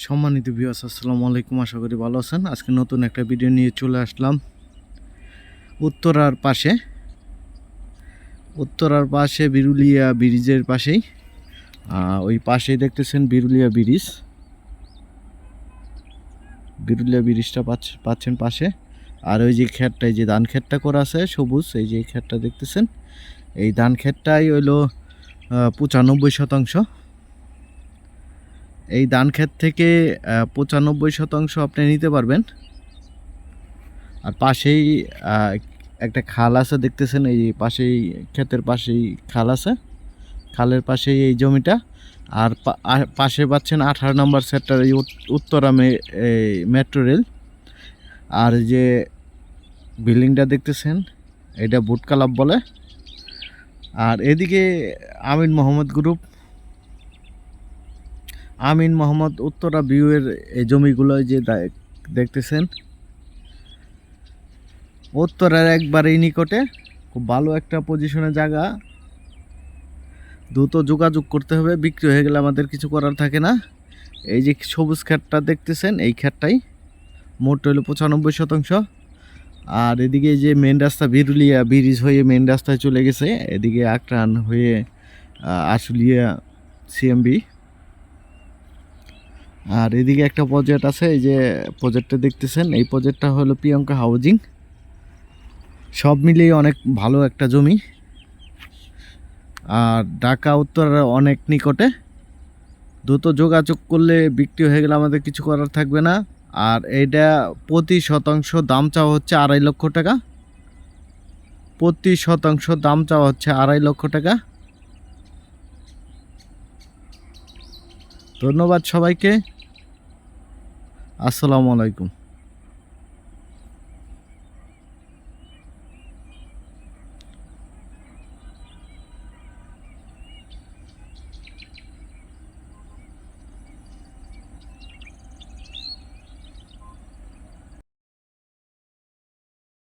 সম্মানিত ভিউয়ার্স আসসালামু আলাইকুম, আশা করি ভালো আছেন। আজকে নতুন একটা ভিডিও নিয়ে চলে আসলাম। উত্তরার পাশে উত্তরার পাশে বিরুলিয়া ব্রিজের পাশেই। ওই পাশেই দেখতেছেন বিরুলিয়া ব্রিজ। বিরুলিয়া ব্রিজটা পাচ্ছ- পাচ্ছেন পাশে। আর ওই যে ক্ষেতটা, এই যে ধান ক্ষেতটা করা আছে, সবুজ, এই যে ক্ষেতটা দেখতেছেন। এই ধান ক্ষেতটাই হইল পঁচানব্বই শতাংশ। এই ধান ক্ষেত থেকে পঁচানব্বই শতাংশ আপনি নিতে পারবেন। আর পাশেই একটা খাল আছে, দেখতেছেন এই পাশেই, ক্ষেতের পাশেই খাল আছে। খালের পাশেই এই জমিটা। আর পাশে পাচ্ছেন আঠারো নম্বর সেক্টর, এই উত- উত্তরামে এই মেট্রো রেল। আর যে বিল্ডিংটা দেখতেছেন, এটা বুট ক্লাব বলে। আর এদিকে আমিন মোহাম্মদ গ্রুপ আমিন মোহাম্মদ উত্তরা ভিউয়ের এই জমিগুলো যে দেখতেছেন, উত্তরার একবারেই নিকটে, খুব ভালো একটা পজিশনে জায়গা। দ্রুত যোগাযোগ করতে হবে, বিক্রি হয়ে গেলে আমাদের কিছু করার থাকে না। এই যে সবুজ ক্ষেতটা দেখতেছেন, এই ক্ষেতটাই মোট হলো পঁচানব্বই শতাংশ। আর এদিকে যে মেন রাস্তা বিরুলিয়া ব্রিজ হয়ে মেন রাস্তায় চলে গেছে, এদিকে আকরান হয়ে আশুলিয়া সিএমবি আর এদিকে একটা প্রজেক্ট আছে, এই যে প্রজেক্টটা দেখতেছেন, এই প্রজেক্টটা হলো প্রিয়ঙ্কা হাউজিং। সব মিলিয়ে অনেক ভালো একটা জমি। আর ঢাকা উত্তরের অনেক নিকটে। দ্রুত যোগাযোগ করলে বিক্রি হয়ে গেলে আমাদের কিছু করার থাকবে না। আর এইটা প্রতি শতাংশ দাম চাওয়া হচ্ছে আড়াই লক্ষ টাকা। প্রতি শতাংশ দাম চাওয়া হচ্ছে আড়াই লক্ষ টাকা। ধন্যবাদ সবাইকে। আসসালামু আলাইকুম।